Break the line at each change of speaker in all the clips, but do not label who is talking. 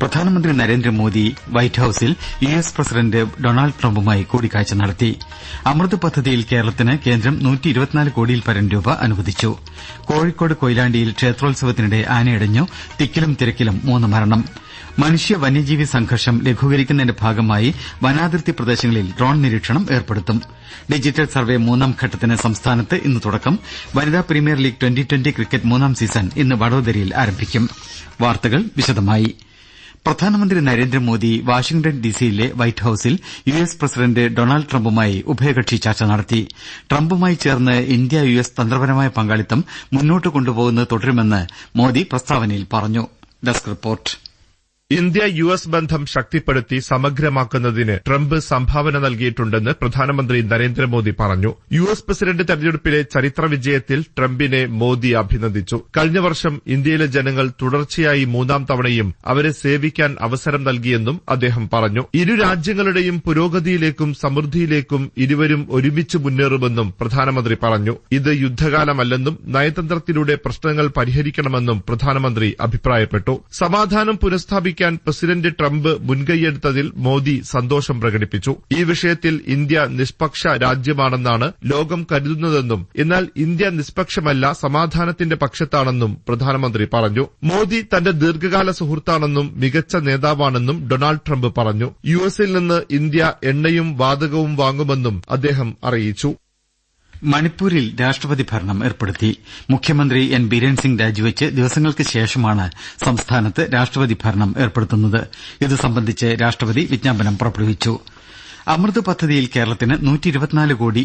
പ്രധാനമന്ത്രി നരേന്ദ്രമോദി വൈറ്റ് ഹൌസിൽ U S president Donald ട്രംപുമായി കൂടിക്കാഴ്ച നടത്തി അമൃത് പദ്ധതിയിൽ കേരളത്തിന് കേന്ദ്രം കോടിയിൽപരം രൂപ അനുവദിച്ചു കോഴിക്കോട് കൊയിലാണ്ടിയിൽ ക്ഷേത്രോത്സവത്തിനിടെ ആനയടഞ്ഞു തിക്കിലും തിരക്കിലും മൂന്ന് മരണം മനുഷ്യ വന്യജീവി സംഘർഷം ലഘൂകരിക്കുന്നതിന്റെ ഭാഗമായി വനാതിർത്തി പ്രദേശങ്ങളിൽ ഡ്രോൺ നിരീക്ഷണം ഏർപ്പെടുത്തും ഡിജിറ്റൽ സർവേ മൂന്നാം ഘട്ടത്തിന് സംസ്ഥാനത്ത് ഇന്ന് തുടക്കം വനിതാ premier league twenty twenty cricket മൂന്നാം സീസൺ ഇന്ന് വഡോദരയിൽ ആരംഭിക്കും വാർത്തകൾ വിശദമായി പ്രധാനമന്ത്രി നരേന്ദ്രമോദി വാഷിംഗ്ടൺ ഡിസിയിലെ വൈറ്റ് ഹൌസിൽ യു എസ് പ്രസിഡന്റ് ഡൊണാൾഡ് ട്രംപുമായി ഉഭയകക്ഷി ചർച്ച നടത്തി ട്രംപുമായി ചേർന്ന് ഇന്ത്യ യു എസ് തന്ത്രപരമായ പങ്കാളിത്തം മുന്നോട്ട് കൊണ്ടുപോകുന്നത് തുടരുമെന്ന് മോദി പ്രസ്താവനയിൽ പറഞ്ഞു
ഇന്ത്യ യു എസ് ബന്ധം ശക്തിപ്പെടുത്തി സമഗ്രമാക്കുന്നതിന് ട്രംപ് സംഭാവന നൽകിയിട്ടുണ്ടെന്ന് പ്രധാനമന്ത്രി നരേന്ദ്രമോദി പറഞ്ഞു യു എസ് പ്രസിഡന്റ് തെരഞ്ഞെടുപ്പിലെ ചരിത്ര വിജയത്തിൽ ട്രംപിനെ മോദി അഭിനന്ദിച്ചു കഴിഞ്ഞ വർഷം ഇന്ത്യയിലെ ജനങ്ങൾ തുടർച്ചയായി മൂന്നാം തവണയും അവരെ സേവിക്കാൻ അവസരം നൽകിയെന്നും അദ്ദേഹം പറഞ്ഞു ഇരു രാജ്യങ്ങളുടെയും പുരോഗതിയിലേക്കും സമൃദ്ധിയിലേക്കും ഇരുവരും ഒരുമിച്ച് മുന്നേറുമെന്നും പ്രധാനമന്ത്രി പറഞ്ഞു ഇത് യുദ്ധകാലമല്ലെന്നും നയതന്ത്രത്തിലൂടെ പ്രശ്നങ്ങൾ പരിഹരിക്കണമെന്നും പ്രധാനമന്ത്രി അഭിപ്രായപ്പെട്ടു സമാധാനം പുനഃസ്ഥാപിക്കും പരിഹരിക്കാൻ പ്രസിഡന്റ് ട്രംപ് മുൻകൈയെടുത്തതിൽ മോദി സന്തോഷം പ്രകടിപ്പിച്ചു ഈ വിഷയത്തിൽ ഇന്ത്യ നിഷ്പക്ഷ രാജ്യമാണെന്നാണ് ലോകം കരുതുന്നതെന്നും എന്നാൽ ഇന്ത്യ നിഷ്പക്ഷമല്ല സമാധാനത്തിന്റെ പക്ഷത്താണെന്നും പ്രധാനമന്ത്രി പറഞ്ഞു മോദി തന്റെ ദീർഘകാല സുഹൃത്താണെന്നും മികച്ച നേതാവാണെന്നും ഡൊണാൾഡ് ട്രംപ് പറഞ്ഞു യുഎസിൽ നിന്ന് ഇന്ത്യ എണ്ണയും വാതകവും വാങ്ങുമെന്നും അദ്ദേഹം അറിയിച്ചു
മണിപ്പൂരിൽ രാഷ്ട്രപതി ഭരണം ഏർപ്പെടുത്തി മുഖ്യമന്ത്രി എൻ ബീരേൻ സിംഗ് രാജിവെച്ച് ദിവസങ്ങൾക്ക് ശേഷമാണ് സംസ്ഥാനത്ത് രാഷ്ട്രപതി ഭരണം ഏർപ്പെടുത്തുന്നത് ഇതു സംബന്ധിച്ച് രാഷ്ട്രപതി വിജ്ഞാപനം പുറപ്പെടുവിച്ചിട്ടുണ്ട് അമൃത് പദ്ധതിയിൽ കേരളത്തിന് കോടി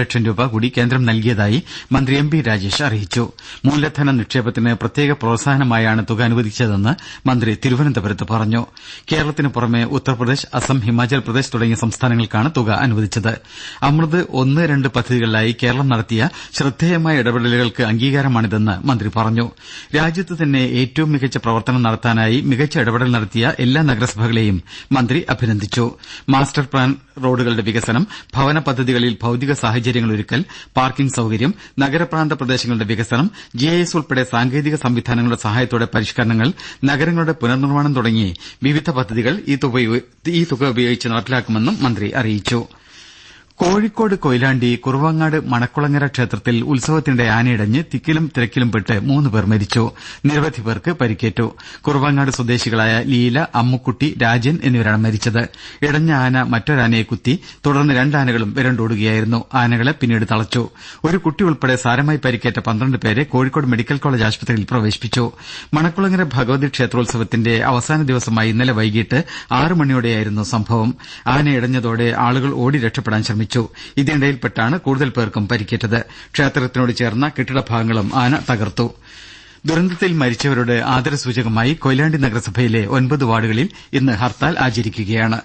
ലക്ഷം രൂപ കൂടി കേന്ദ്രം നൽകിയതായി മന്ത്രി എം പി രാജേഷ് അറിയിച്ചു മൂലധന നിക്ഷേപത്തിന് പ്രത്യേക പ്രോത്സാഹനമായാണ് തുക അനുവദിച്ചതെന്ന് മന്ത്രി തിരുവനന്തപുരത്ത് പറഞ്ഞു കേരളത്തിന് പുറമെ ഉത്തർപ്രദേശ് അസം ഹിമാചൽ പ്രദേശ് തുടങ്ങിയ സംസ്ഥാനങ്ങൾക്കാണ് തുക അനുവദിച്ചത് അമൃത് ഒന്ന് രണ്ട് പദ്ധതികളിലായി കേരളം നടത്തിയ ശ്രദ്ധേയമായ ഇടപെടലുകൾക്ക് അംഗീകാരമാണിതെന്ന് മന്ത്രി പറഞ്ഞു രാജ്യത്ത് തന്നെ ഏറ്റവും മികച്ച പ്രവർത്തനം നടത്താനായി മികച്ച ഇടപെടൽ നടത്തിയ എല്ലാ നഗരസഭകളെയും മന്ത്രി അഭിനന്ദിച്ചു മാസ്റ്റർ പ്ലാൻ റോഡുകളുടെ വികസനം ഭവന പദ്ധതികളിൽ ഭൌതിക സാഹചര്യങ്ങൾ ഒരുക്കൽ പാർക്കിംഗ് സൌകര്യം നഗരപ്രാന്ത പ്രദേശങ്ങളുടെ വികസനം ജി ഐ എസ് ഉൾപ്പെടെ സാങ്കേതിക സംവിധാനങ്ങളുടെ സഹായത്തോടെ പരിഷ്കരണങ്ങൾ നഗരങ്ങളുടെ പുനർനിർമ്മാണം തുടങ്ങി വിവിധ പദ്ധതികൾ ഈ തുക ഉപയോഗിച്ച് നടപ്പിലാക്കുമെന്നും മന്ത്രി അറിയിച്ചു
കോഴിക്കോട് കൊയിലാണ്ടി കുറുവങ്ങാട് മണക്കുളങ്ങര ക്ഷേത്രത്തിൽ ഉത്സവത്തിനിടെ ആനയിടഞ്ഞ് തിക്കിലും തിരക്കിലും പെട്ട് മൂന്ന് പേർ മരിച്ചു നിരവധി പേർക്ക് പരിക്കേറ്റു കുറുവങ്ങാട് സ്വദേശികളായ ലീല അമ്മുക്കുട്ടി രാജൻ എന്നിവരാണ് മരിച്ചത് ഇടഞ്ഞ ആന മറ്റൊരാനയെ കുത്തി തുടർന്ന് രണ്ടാനകളും വിരണ്ടോടുകയായിരുന്നു ആനകളെ പിന്നീട് തളച്ചു ഒരു ഉൾപ്പെടെ സാരമായി പരിക്കേറ്റ പന്ത്രണ്ട് പേരെ കോഴിക്കോട് മെഡിക്കൽ കോളേജ് ആശുപത്രിയിൽ പ്രവേശിപ്പിച്ചു മണക്കുളങ്ങര ഭഗവതി ക്ഷേത്രോത്സവത്തിന്റെ അവസാന ദിവസമായ ഇന്നലെ വൈകിട്ട് ആറ് മണിയോടെയായിരുന്നു സംഭവം ആന ഇടഞ്ഞതോടെ ആളുകൾ ഓടി രക്ഷപ്പെടാൻ ശ്രമിച്ചു ആരംഭിച്ചു ഇതിനിടയിൽപ്പെട്ടാണ് കൂടുതൽ പേർക്കും പരിക്കേറ്റത് ക്ഷേത്രത്തിനോട് ചേർന്ന കെട്ടിട ഭാഗങ്ങളും ആന തകർത്തു ദുരന്തത്തിൽ മരിച്ചവരോട് ആദരസൂചകമായി കൊയിലാണ്ടി നഗരസഭയിലെ ഒൻപത് വാർഡുകളിൽ ഇന്ന് ഹർത്താൽ ആചരിക്കുകയാണ്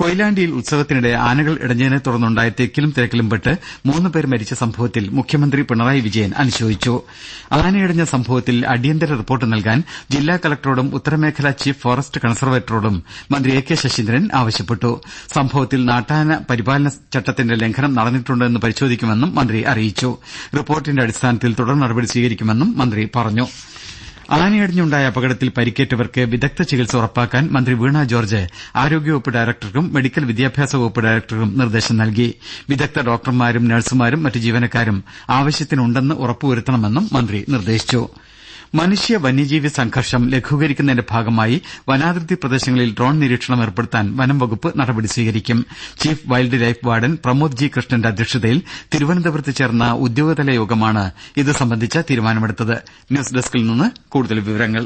കൊയിലാണ്ടിയിൽ ഉത്സവത്തിനിടെ ആനകൾ ഇടഞ്ഞതിനെ തുടർന്നുണ്ടായ തിരക്കിലും പെട്ട് മൂന്ന് പേർ മരിച്ച സംഭവത്തിൽ മുഖ്യമന്ത്രി പിണറായി വിജയൻ അനുശോചിച്ചു ആനയടഞ്ഞ സംഭവത്തിൽ അടിയന്തര റിപ്പോർട്ട് നൽകാൻ ജില്ലാ കലക്ടറോടും ഉത്തരമേഖലാ ചീഫ് ഫോറസ്റ്റ് കൺസർവേറ്ററോടും മന്ത്രി എ കെ ശശീന്ദ്രൻ ആവശ്യപ്പെട്ടു സംഭവത്തിൽ നാട്ടാന പരിപാലന ചട്ടത്തിന്റെ ലംഘനം നടന്നിട്ടുണ്ടോ എന്ന് പരിശോധിക്കുമെന്നും മന്ത്രി അറിയിച്ചു റിപ്പോർട്ടിന്റെ അടിസ്ഥാനത്തിൽ തുടർ നടപടി സ്വീകരിക്കുമെന്നും മന്ത്രി പറഞ്ഞു ആനയിടിഞ്ഞുണ്ടായ അപകടത്തിൽ പരിക്കേറ്റവർക്ക് വിദഗ്ദ്ധ ചികിത്സ ഉറപ്പാക്കാൻ മന്ത്രി വീണ ജോർജ് ആരോഗ്യവകുപ്പ് ഡയറക്ടർക്കും മെഡിക്കൽ വിദ്യാഭ്യാസ വകുപ്പ് ഡയറക്ടർക്കും നിർദ്ദേശം നൽകി വിദഗ്ദ്ധ ഡോക്ടർമാരും നഴ്സുമാരും മറ്റ് ജീവനക്കാരും ആവശ്യത്തിനുണ്ടെന്ന് ഉറപ്പുവരുത്തണമെന്നും മന്ത്രി നിർദ്ദേശിച്ചു മനുഷ്യ വന്യജീവി സംഘർഷം ലഘൂകരിക്കുന്നതിന്റെ ഭാഗമായി വനാതിർത്തി പ്രദേശങ്ങളിൽ ഡ്രോൺ നിരീക്ഷണം ഏർപ്പെടുത്താൻ വനംവകുപ്പ് നടപടി സ്വീകരിക്കും chief wildlife warden Pramod G കൃഷ്ണന്റെ അധ്യക്ഷതയിൽ തിരുവനന്തപുരത്ത് ചേർന്ന ഉദ്യോഗതല യോഗമാണ് ഇത് സംബന്ധിച്ച തീരുമാനമെടുത്തത് ന്യൂസ് നിന്ന് കൂടുതൽ വിവരങ്ങൾ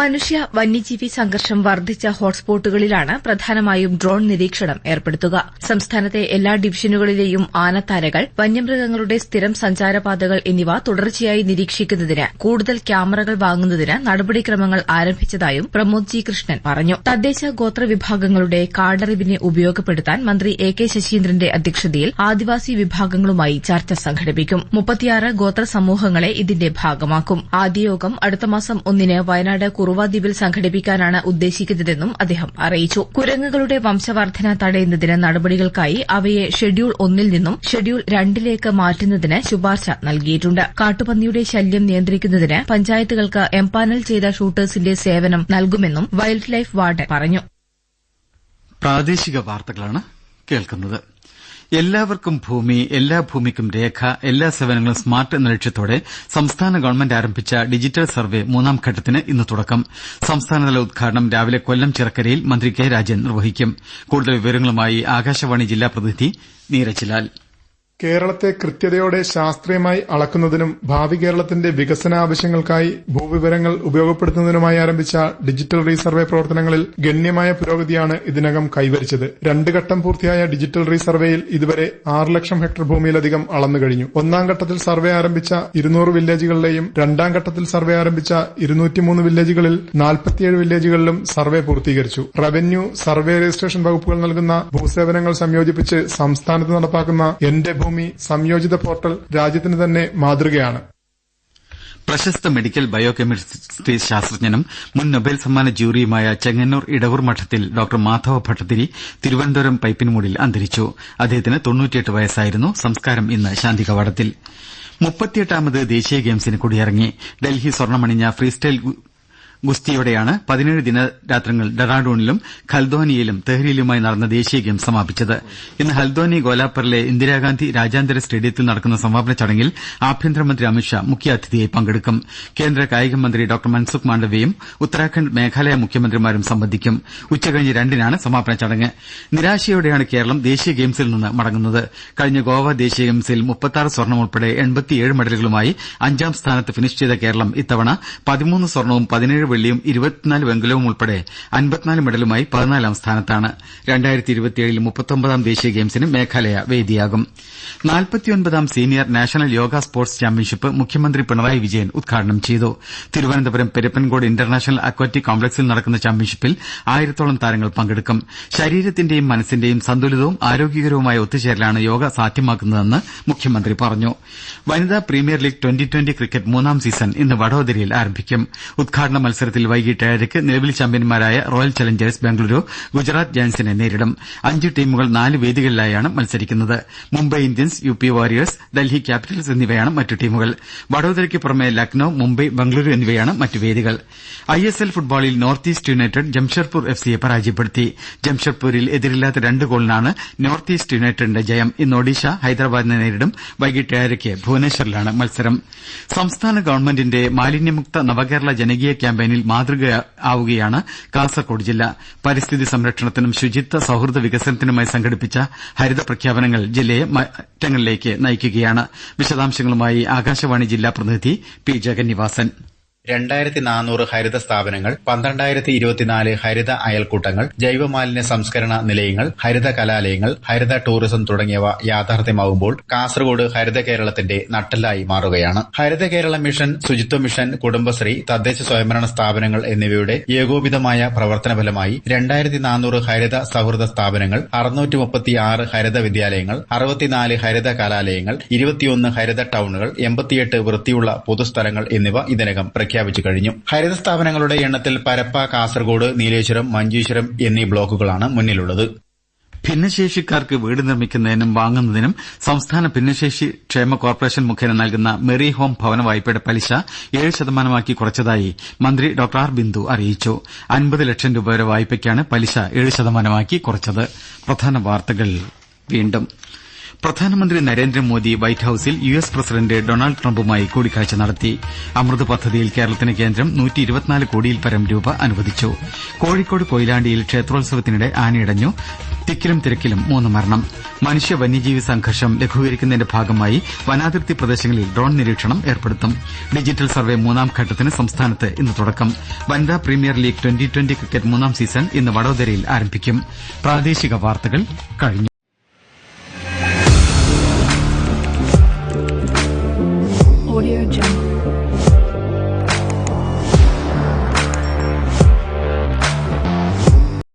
മനുഷ്യ വന്യജീവി സംഘർഷം വർദ്ധിച്ച ഹോട്ട്സ്പോട്ടുകളിലാണ് പ്രധാനമായും ഡ്രോൺ നിരീക്ഷണം ഏർപ്പെടുത്തുക സംസ്ഥാനത്തെ എല്ലാ ഡിവിഷനുകളിലെയും ആനത്താരകൾ വന്യമൃഗങ്ങളുടെ സ്ഥിരം സഞ്ചാരപാതകൾ എന്നിവ തുടർച്ചയായി നിരീക്ഷിക്കുന്നതിന് കൂടുതൽ ക്യാമറകൾ വാങ്ങുന്നതിന് നടപടിക്രമങ്ങൾ ആരംഭിച്ചതായും പ്രമോദ് ജി കൃഷ്ണൻ പറഞ്ഞു തദ്ദേശ ഗോത്ര വിഭാഗങ്ങളുടെ കാർഡറിവിനെ ഉപയോഗപ്പെടുത്താൻ മന്ത്രി എ കെ ശശീന്ദ്രന്റെ അധ്യക്ഷതയിൽ ആദിവാസി വിഭാഗങ്ങളുമായി ചർച്ച സംഘടിപ്പിക്കും മുപ്പത്തിയാറ് ഗോത്ര സമൂഹങ്ങളെ ഇതിന്റെ ഭാഗമാക്കും ആദ്യയോഗം അടുത്ത മാസം ഒന്നിന് വയനാട് ദ്വീപിൽ സംഘടിപ്പിക്കാനാണ് ഉദ്ദേശിക്കുന്നതെന്നും അദ്ദേഹം അറിയിച്ചു കുരങ്ങുകളുടെ വംശവർദ്ധന തടയുന്നതിന് നടപടികൾക്കായി അവയെ ഷെഡ്യൂൾ ഒന്നിൽ നിന്നും ഷെഡ്യൂൾ രണ്ടിലേക്ക് മാറ്റുന്നതിന് ശുപാർശ നൽകിയിട്ടുണ്ട് കാട്ടുപന്നിയുടെ ശല്യം നിയന്ത്രിക്കുന്നതിന് പഞ്ചായത്തുകൾക്ക് എംപാനൽ ചെയ്ത ഷൂട്ടേഴ്സിന്റെ സേവനം നൽകുമെന്നും വൈൽഡ് ലൈഫ് വാർഡ് പറഞ്ഞു
എല്ലാവർക്കും ഭൂമി എല്ലാ ഭൂമിക്കും രേഖ എല്ലാ സേവനങ്ങളും സ്മാർട്ട് എന്ന ലക്ഷ്യത്തോടെ സംസ്ഥാന ഗവൺമെന്റ് ആരംഭിച്ച ഡിജിറ്റൽ സർവേ മൂന്നാം ഘട്ടത്തിന് ഇന്ന് തുടക്കം സംസ്ഥാനതല ഉദ്ഘാടനം രാവിലെ കൊല്ലം ചിറക്കരയിൽ മന്ത്രി കെ രാജൻ നിർവഹിക്കും കൂടുതൽ വിവരങ്ങളുമായി ആകാശവാണി ജില്ലാ പ്രതിനിധി നീരജ് ലാൽ
കേരളത്തെ കൃത്യതയോടെ ശാസ്ത്രീയമായി അളക്കുന്നതിനും ഭാവി കേരളത്തിന്റെ വികസനാവശ്യങ്ങൾക്കായി ഭൂവിവരങ്ങൾ ഉപയോഗപ്പെടുത്തുന്നതിനുമായി ആരംഭിച്ച ഡിജിറ്റൽ റീസർവേ പ്രവർത്തനങ്ങളിൽ ഗണ്യമായ പുരോഗതിയാണ് ഇതിനകം കൈവരിച്ചത് രണ്ട് ഘട്ടം പൂർത്തിയായ ഡിജിറ്റൽ റീസർവേയിൽ ഇതുവരെ ആറ് ലക്ഷം ഹെക്ടർ ഭൂമിയിലധികം അളന്നു കഴിഞ്ഞു ഒന്നാം ഘട്ടത്തിൽ സർവേ ആരംഭിച്ച ഇരുന്നൂറ് വില്ലേജുകളിലെയും രണ്ടാം ഘട്ടത്തിൽ സർവേ ആരംഭിച്ച ഇരുന്നൂറ്റിമൂന്ന് വില്ലേജുകളിൽ നാൽപ്പത്തിയേഴ് വില്ലേജുകളിലും സർവേ പൂർത്തീകരിച്ചു റവന്യൂ സർവേ രജിസ്ട്രേഷൻ വകുപ്പുകൾ നൽകുന്ന ഭൂസേവനങ്ങൾ സംയോജിപ്പിച്ച് സംസ്ഥാനത്ത് നടപ്പാക്കുന്ന എന്റെ മാതൃഭൂമി സംയോജിത പോർട്ടൽ രാജ്യത്തിന് തന്നെ മാതൃകയാണ്
പ്രശസ്ത മെഡിക്കൽ ബയോകെമിസ്ട്രി ശാസ്ത്രജ്ഞനും മുൻ നൊബേൽ സമ്മാന ജൂറിയുമായ ചെങ്ങന്നൂർ ഇടവൂർ മഠത്തിൽ ഡോക്ടർ മാധവ ഭട്ടതിരി തിരുവനന്തപുരം പൈപ്പിൻമൂടിൽ അന്തരിച്ചു അദ്ദേഹത്തിന് തൊണ്ണൂറ്റിയെട്ട് വയസ്സായിരുന്നു സംസ്കാരം ഇന്ന് ശാന്തികവാടത്തിൽ മുപ്പത്തിയെട്ടാമത് ദേശീയ ഗെയിംസിന് കൂടിയിറങ്ങി ഡൽഹി സ്വർണമണിഞ്ഞ ഫ്രീസ്റ്റൈൽ ഗുസ്തിയോടെയാണ് പതിനേഴ് ദിനരാത്രങ്ങൾ ഡെറാഡൂണിലും ഖൽദോനിയയിലും തെഹ്രിയിലുമായി നടന്ന ദേശീയ ഗെയിം സമാപിച്ചത് ഇന്ന് ഹൽദോനി ഗോലാപ്പറിലെ ഇന്ദിരാഗാന്ധി രാജ്യാന്തര സ്റ്റേഡിയത്തിൽ നടക്കുന്ന സമാപന ചടങ്ങിൽ ആഭ്യന്തരമന്ത്രി അമിത്ഷാ മുഖ്യാതിഥിയായി പങ്കെടുക്കും കേന്ദ്ര കായികമന്ത്രി ഡോക്ടർ മൻസുഖ് മാണ്ഡവ്യയും ഉത്തരാഖണ്ഡ് മേഘാലയ മുഖ്യമന്ത്രിമാരും സംബന്ധിക്കും ഉച്ചകഴിഞ്ഞ് രണ്ടിനാണ് സമാപന ചടങ്ങ് നിരാശയോടെയാണ് കേരളം ദേശീയ ഗെയിംസിൽ നിന്ന് മടങ്ങുന്നത് കഴിഞ്ഞ ഗോവ ദേശീയ ഗെയിംസിൽ മുപ്പത്താറ് സ്വർണം ഉൾപ്പെടെ എൺപത്തിയേഴ് മെഡലുകളുമായി അഞ്ചാം സ്ഥാനത്ത് ഫിനിഷ് ചെയ്ത കേരളം ഇത്തവണ പതിമൂന്ന് സ്വർണവും പതിനേഴ് ഏഴ് വെള്ളിയും ഇരുപത്തിനാല് വെങ്കലവും ഉൾപ്പെടെ അൻപത്തിനാല് മെഡലുമായി പതിനാലാം സ്ഥാനത്താണ് മുപ്പത്തൊമ്പതാം ദേശീയ ഗെയിംസിന് മേഘാലയ വേദിയാകും നാൽപ്പത്തിയൊൻപതാം senior national yoga sports championship മുഖ്യമന്ത്രി പിണറായി വിജയൻ ഉദ്ഘാടനം ചെയ്തു തിരുവനന്തപുരം പെരുപ്പൻകോട് ഇന്റർനാഷണൽ അക്വാറ്റിക് കോംപ്ലക്സിൽ നടക്കുന്ന ചാമ്പ്യൻഷിപ്പിൽ ആയിരത്തോളം താരങ്ങൾ പങ്കെടുക്കും ശരീരത്തിന്റെയും മനസ്സിന്റെയും സന്തുലിതവും ആരോഗ്യകരവുമായ ഒത്തുചേരലാണ് യോഗ സാധ്യമാക്കുന്നതെന്ന് മുഖ്യമന്ത്രി പറഞ്ഞു വനിതാ premier league twenty twenty cricket മൂന്നാം സീസൺ ഇന്ന് വഡോദരയിൽ ആരംഭിക്കും ഉദ്ഘാടന മത്സരത്തിൽ വൈകീട്ട് ഏഴരയ്ക്ക് നിലവിൽ ചാമ്പ്യൻമാരായ റോയൽ ചലഞ്ചേഴ്സ് ബംഗളുരു ഗുജറാത്ത് ജയന്റ്സിനെ നേരിടും അഞ്ച് ടീമുകൾ നാല് വേദികളിലായാണ് മത്സരിക്കുന്നത് Mumbai Indians U P warriors Delhi capitals എന്നിവയാണ് മറ്റു ടീമുകൾ വഡോദരയ്ക്ക് പുറമെ ലക്നൌ മുംബൈ ബംഗളുരു എന്നിവയാണ് മറ്റു വേദികൾ ഐ എസ് എൽ ഫുട്ബോളിൽ north east united Jamshedpur F സിയെ പരാജയപ്പെടുത്തി ജംഷഡ്പൂരിൽ എതിരില്ലാത്ത രണ്ട് ഗോളിനാണ് നോർത്ത് ഈസ്റ്റ് യുണൈറ്റഡിന്റെ ജയം ഇന്ന് ഒഡീഷ ഹൈദരാബാദിനെ നേരിടും വൈകിട്ട് ഏഴരയ്ക്ക് ഭുവനേശ്വറിലാണ് മത്സരം സംസ്ഥാന ഗവൺമെന്റിന്റെ മാലിന്യമുക്ത നവകേരള ജനകീയ ക്യാമ്പയിൻ ക്യാമ്പയിനിൽ മാതൃകയാവുകയാണ് കാസർകോട് ജില്ല പരിസ്ഥിതി സംരക്ഷണത്തിനും ശുചിത്വ സൌഹൃദ വികസനത്തിനുമായി സംഘടിപ്പിച്ച ഹരിത പ്രഖ്യാപനങ്ങൾ ജില്ലയെ മാറ്റങ്ങളിലേക്ക് നയിക്കുകയാണ് വിശദാംശങ്ങളുമായി ആകാശവാണി ജില്ലാ പ്രതിനിധി പി ജഗന്നിവാസൻ
രണ്ടായിരത്തി നാനൂറ് ഹരിത സ്ഥാപനങ്ങൾ പന്ത്രണ്ടായിരത്തി ഇരുപത്തിനാല് ഹരിത അയൽക്കൂട്ടങ്ങൾ ജൈവമാലിന്യ സംസ്കരണ നിലയങ്ങൾ ഹരിത കലാലയങ്ങൾ ഹരിത ടൂറിസം തുടങ്ങിയവ യാഥാർത്ഥ്യമാകുമ്പോൾ കാസർഗോഡ് ഹരിത കേരളത്തിന്റെ നട്ടലായി മാറുകയാണ് ഹരിത കേരള മിഷൻ ശുചിത്വ മിഷൻ കുടുംബശ്രീ തദ്ദേശ സ്വയംഭരണ സ്ഥാപനങ്ങൾ എന്നിവയുടെ ഏകോപിതമായ പ്രവർത്തന ഫലമായി രണ്ടായിരത്തി നാനൂറ് ഹരിത സൌഹൃദ സ്ഥാപനങ്ങൾ അറുന്നൂറ്റി മുപ്പത്തി ആറ് ഹരിത വിദ്യാലയങ്ങൾ അറുപത്തിനാല് ഹരിത കലാലയങ്ങൾ ഇരുപത്തിയൊന്ന് ഹരിത ടൌണുകൾ എൺപത്തിയെട്ട് വൃത്തിയുള്ള പൊതുസ്ഥലങ്ങൾ എന്നിവ ഇതിനകം പ്രഖ്യാപിച്ചു പ്രഖ്യാപിച്ചു കഴിഞ്ഞു ഹരിത സ്ഥാപനങ്ങളുടെ എണ്ണത്തിൽ പരപ്പ കാസർഗോഡ് നീലേശ്വരം മഞ്ചേശ്വരം എന്നീ ബ്ലോക്കുകളാണ് മുന്നിലുള്ളത്
ഭിന്നശേഷിക്കാർക്ക് വീട് നിർമ്മിക്കുന്നതിനും വാങ്ങുന്നതിനും സംസ്ഥാന ഭിന്നശേഷി ക്ഷേമ കോർപ്പറേഷൻ മുഖേന നൽകുന്ന മെറി ഹോം ഭവന വായ്പയുടെ പലിശ ഏഴ് ശതമാനമാക്കി കുറച്ചതായി മന്ത്രി ഡോക്ടർ ആർ ബിന്ദു അറിയിച്ചു അൻപത് ലക്ഷം രൂപ വരെ വായ്പയ്ക്കാണ് പലിശ ഏഴ് ശതമാനമാക്കി കുറച്ചത് പ്രധാന വാർത്തകൾ വീണ്ടും പ്രധാനമന്ത്രി നരേന്ദ്രമോദി വൈറ്റ് ഹൌസിൽ യു എസ് പ്രസിഡന്റ് ഡൊണാൾഡ് ട്രംപുമായി കൂടിക്കാഴ്ച നടത്തി അമൃത് പദ്ധതിയിൽ കേരളത്തിന് കേന്ദ്രം പരം രൂപ അനുവദിച്ചു കോഴിക്കോട് കൊയിലാണ്ടിയിൽ ക്ഷേത്രോത്സവത്തിനിടെ ആനയടഞ്ഞു തിക്കിലും തിരക്കിലും മൂന്ന് മരണം മനുഷ്യ വന്യജീവി സംഘർഷം ലഘൂകരിക്കുന്നതിന്റെ ഭാഗമായി വനാതിർത്തി പ്രദേശങ്ങളിൽ ഡ്രോൺ നിരീക്ഷണം ഏർപ്പെടുത്തും ഡിജിറ്റൽ സർവേ മൂന്നാം ഘട്ടത്തിന് സംസ്ഥാനത്ത് ഇന്ന് തുടക്കം വനിതാ premier league twenty twenty cricket മൂന്നാം സീസൺ ഇന്ന് വഡോദരയിൽ ആരംഭിക്കും പ്രാദേശിക വാർത്തകൾ കഴിഞ്ഞു